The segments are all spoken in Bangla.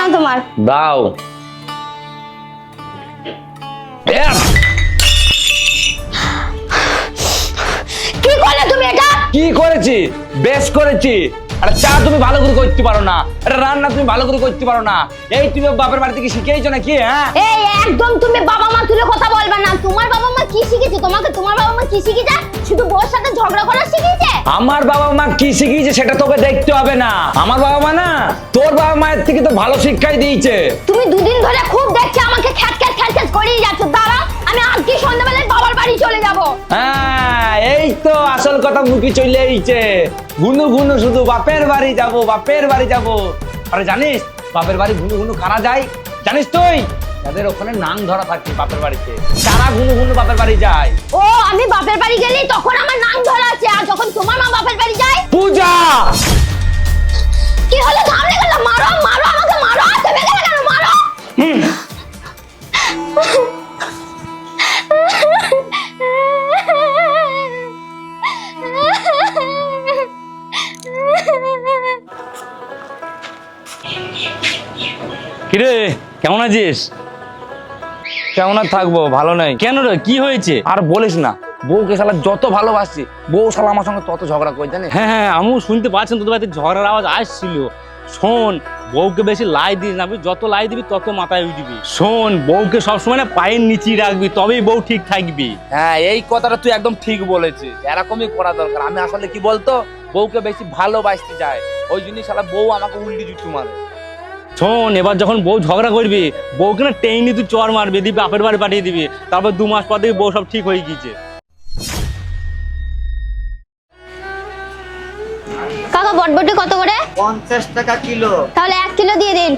নাও তোমার? দাও। কি করলে তুমি এটা? কি করেছি? বেশ করেছি। আরে চা তুমি ভালো করে করতে পারো না। আরে রান্না তুমি ভালো করে করতে পারো না। এই তুমি বাপের বাড়ি থেকে শিখেইছো নাকি হ্যাঁ? এই একদম তুমি বাবা মা তুলে কথা বলবে না। তোমার বাবা মা কি শিখেছে? তোমাকে তোমার বাবা মা কি শিখেছে? শুধু বউর সাথে ঝগড়া আমার বাবা মা কি শিখিয়েছে সেটা তোকে দেখতে হবে না। আমার বাবা মা না তোর বাবা মায়ের থেকে তো ভালো শিক্ষাই দিয়েছে। তুমি দুদিন ধরে খুব দেখছি আমাকে খ্যাট খ্যাট খ্যাট খ্যাট করেই যাচ্ছ। দাঁড়াও আমি আজকে সন্ধ্যাবেলায় বাবার বাড়ি চলে যাব। হ্যাঁ এই তো আসল কথা মুখে চলে এইছে ঘুনু ঘুনু শুধু বাপের বাড়ি যাব বাপের বাড়ি যাব। আরে জানিস বাপের বাড়ি ঘুনু ঘুনু কারা যায়? জানিস তুই? তাদের ওখানে নাং ধরা থাকে বাপের বাড়িতে। তারা ঘুনু ঘুনু বাপের বাড়ি যায়? ও আমি বাপের বাড়ি গেলেই তখন আমার নাম ধরা কিরে কেমন আছিস? কেমন আর থাকব? ভালো নাই। কেন রে কি হয়েছে? আর বলিস না বউকে শালা যত ভালোবাসছি বউ শালা আমার সঙ্গে তত ঝগড়া করে জানিস? হ্যাঁ হ্যাঁ আমিও শুনতে পাচ্ছেন তোদের বাড়িতে ঝড়ের আওয়াজ আসছিল। শোন বউকে বেশি লাই দিস না বুঝলি? যত লাই দিবি তত মাথায় উঠবি। শোন বউকে সবসময় না পায়ের নিচেই রাখবি তবেই বউ ঠিক থাকবি। হ্যাঁ এই কথাটা তুই একদম ঠিক বলেছিস এরকমই করা দরকার। আমি আসলে কি বলতো বউকে বেশি ভালোবাসতে চাই ওই জন্য শালা বউ আমাকে উল্টি জুটু মারে। শোন এবার যখন বউ ঝগড়া করবি বউকে না টেনে তুই চর মারবি দিবি বাপের বাড়ি পাঠিয়ে দিবি তারপর দু মাস পর দেখবি বউ সব ঠিক হয়ে গিয়েছে। কাকা বটবটি কত করে? পঞ্চাশ টাকা কিলো। তাহলে এক কিলো দিয়ে দিন।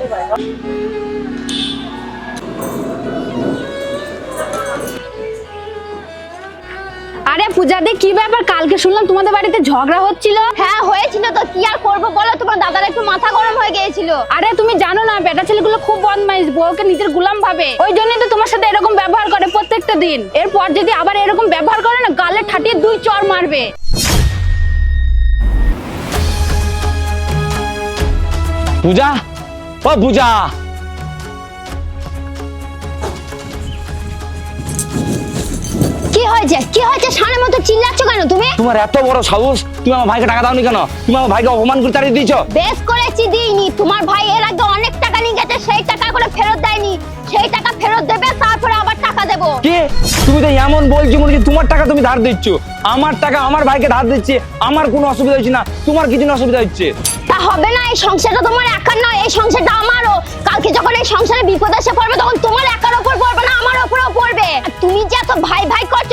আরে পূজাদি কি ব্যাপার? কালকে শুনলাম তোমাদের বাড়িতে ঝগড়া হচ্ছিল। হ্যাঁ হয়েছিল তো কি আর করব বলো? তোমার দাদার একটু মাথা গরম হয়ে গিয়েছিল। আরে তুমি জানো না বেটা ছেলেগুলো খুব বদমাইশ বউকে নিজের গুলাম ভাবে। ওই জন্যই তো তোমার সাথে এরকম ব্যবহার করে প্রত্যেকটা দিন। এরপর যদি আবার এরকম ব্যবহার করে না গালে ঠাটিয়ে দুই চর মারবে। পূজা ও পূজা। হয়েছে? কি হয়েছে? সামনের মতো চিল্লাচ্ছ কেন তুমি? তোমার এত বড় সাহস তুমি আমার ভাইকে টাকা দাওনি কেন? তুমি আমার ভাইকে অপমান করে তাড়িয়ে দিয়েছ? বেশ করেছি দিইনি। তোমার ভাই এর আগে অনেক টাকা নিয়ে গেছে সেই টাকা করে ফেরত দেয়নি। সেই টাকা ফেরত দেবে তারপরে আবার টাকা দেবো। কি? তুমি তো এমন বলছো মনে হচ্ছে তোমার টাকা তুমি ধার দিচ্ছ। আমার টাকা আমার ভাইকে ধার দিচ্ছে আমার কোনো অসুবিধা হচ্ছে না। তোমার কি জন্য অসুবিধা হচ্ছে? তা হবে না এই সংসারটা তোমার একার নয় এই সংসারটা আমারও। কালকে যখন এই সংসারে বিপদ এসে পড়বে তখন তোমার একার ওপর পড়বে না আমার ওপরও পড়বে। তুমি যে এত ভাই ভাই করছ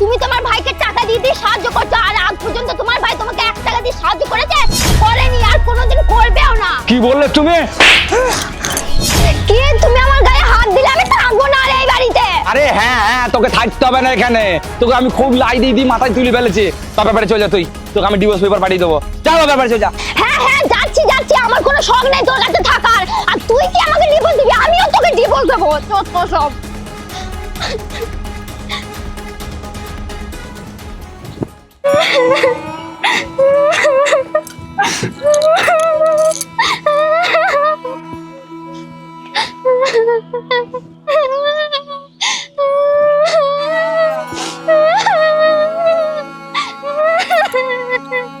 তুমি তোমার ভাইকে টাকা দিয়ে দিয়ে সাহায্য করছ আর আজ পর্যন্ত তোমার ভাই তোমাকে এক টাকা দিয়ে সাহায্য করেছে করেনি আর কোনোদিন করবেও না। কি বললে তুমি? কি তুমি আমার গায়ে হাত দিলে আমি থাকব না আর এই বাড়িতে? আরে হ্যাঁ হ্যাঁ তোকে থাকতে হবে না এখানে। তোকে আমি খুব লাই দিয়ে দিয়ে মাথায় তুলে ফেলেছি। বাপের বাড়ি চলে যা তুই। তোকে আমি ডিভোর্স পেপার পাঠিয়ে দেবো। যা বাপের বাড়ি চলে যা। হ্যাঁ হ্যাঁ যাচ্ছি যাচ্ছি আমার কোনো শখ নেই তোর কাছে থাকার। আর তুই কি আমাকে ডিভোর্স দিবি? আমিও তোকে ডিভোর্স দেবো। চত্ব সব। Ha ha ha ha!